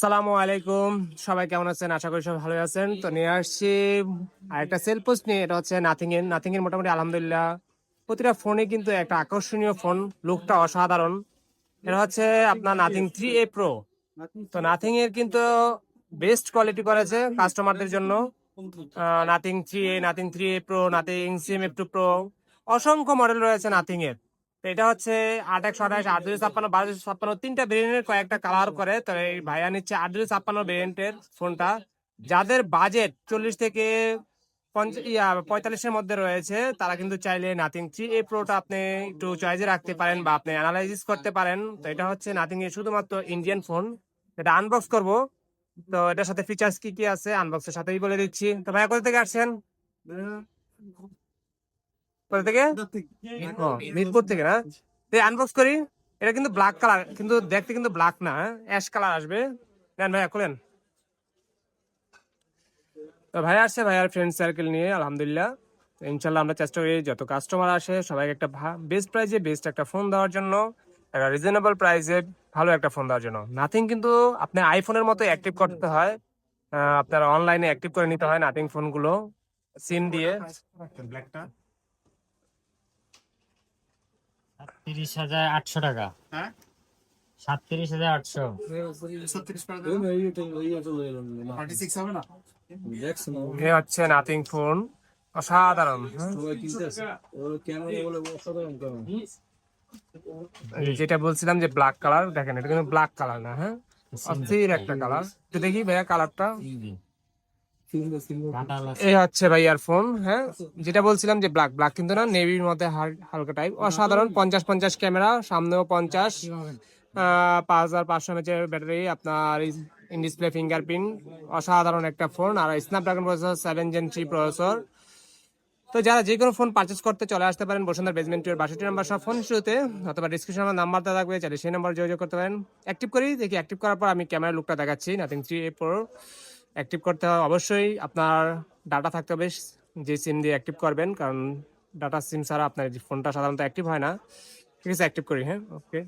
সালামু আলাইকুম। সবাই কেমন আছেন? আশা করি সবাই ভালো আছেন। তো নিয়ে আসছি আরেকটা সেল পোস্ট নিয়ে, এটা হচ্ছে নাথিং এর নাথিং এর মোটামুটি আলহামদুলিল্লাহ প্রতিটা ফোনে কিন্তু একটা আকর্ষণীয় ফোন লুকটা অসাধারণ। এটা হচ্ছে আপনার নাথিং থ্রি এ প্রো তো নাথিং এর কিন্তু বেস্ট কোয়ালিটি করেছে কাস্টমারদের জন্য। Nothing three A Nothing three A pro Nothing CMF two pro অসংখ্য মডেল রয়েছে নাথিং এর এটা হচ্ছে আট একশো আঠাশ আট দুশো ছাপ্পান্ন, বারো দুশো ছাপ্পান্ন, তিনটা ভেরিয়েন্টের কয়েকটা কালার করে। তো এই ভাইয়া নিচ্ছে আট দুশো ছাপ্পান্ন ভেরিয়েন্টের ফোনটা যাদের বাজেট চল্লিশ থেকে পঁয়তাল্লিশের মধ্যে রয়েছে, তারা কিন্তু চাইলে নাথিং থ্রি এই প্রোটা আপনি একটু চয়েসে রাখতে পারেন বা আপনি অ্যানালাইসিস করতে পারেন। তো এটা হচ্ছে নাথিং এর শুধুমাত্র ইন্ডিয়ান ফোন এটা আনবক্স করব। তো এটার সাথে ফিচার্স কি কি আছে? আনবক্সের সাথেই বলে দিচ্ছি। তো ভাইয়া কোথা থেকে আসছেন? কোথা থেকে মিরপুর থেকে না? আনবক্স করি। এটা কিন্তু ব্ল্যাক কালার কিন্তু দেখতে কিন্তু ব্ল্যাক না অ্যাশ কালার আসবে। নেন ভাইয়া খুলেন। তো ভাই আসছে ভাইয়ার ফ্রেন্ড সার্কেল নিয়ে আলহামদুলিল্লাহ। ইনশাল্লাহ আমরা চেষ্টা করি যত কাস্টমার আসে সবাইকে একটা বেস্ট প্রাইজে বেস্ট একটা ফোন দেওয়ার জন্য একটা রিজনেবল প্রাইসে ভালো একটা ফোন দেওয়ার জন্য। নাথিং কিন্তু আপনি আইফোনের মতো অ্যাক্টিভ করতে হয় আপনার অনলাইনে অ্যাক্টিভ করে নিতে হয় নাথিং ফোনগুলো সিম দিয়ে। তিরিশ হাজার আটশো টাকা। হ্যাঁ? সাতত্রিশ হাজার আটশো। এ হচ্ছে নাথিং ফোন অসাধারণ। যেটা বলছিলাম যে ব্ল্যাক কালার দেখেন এটা কিন্তু ব্ল্যাক কালার না হ্যাঁ? অস্থির একটা কালার তো দেখি ভাইয়া কালারটা এই হচ্ছে ভাইয়ার ফোন হ্যাঁ? যেটা বলছিলাম যে ব্ল্যাক ব্ল্যাক কিন্তু না নেভির মধ্যে হাল- হালকা টাইপ অসাধারণ পঞ্চাশ পঞ্চাশ ক্যামেরা সামনেও পঞ্চাশ। পাঁচ হাজার পাঁচশো এমএচের ব্যাটারি আপনার ইন ডিসপ্লে ফিঙ্গারপ্রিন্ট অসাধারণ একটা ফোন আর Snapdragon processor seven gen three processor তো যারা যে কোনো ফোন পারচেস করতে চলে আসতে পারেন বসুন্ধরা বেসমেন্ট টু এর বাষট্টি নাম্বার সব ফোন শুরুতে অথবা ডিসক্রিপশন আমার নাম্বারটা থাকবে চাইলে সেই নাম্বার যোগাযোগ করতে পারেন। অ্যাক্টিভ করি দেখি অ্যাক্টিভ করার পর আমি ক্যামেরা লুকটা দেখাচ্ছি Nothing three A pro active করতে হয়, অবশ্যই আপনার ডাটা থাকতে হবে, যে সিম দিয়ে অ্যাক্টিভ করবেন, কারণ ডাটা সিম ছাড়া আপনার ফোনটা সাধারণত অ্যাক্টিভ হয় না। ঠিক আছে অ্যাক্টিভ করি হ্যাঁ ওকে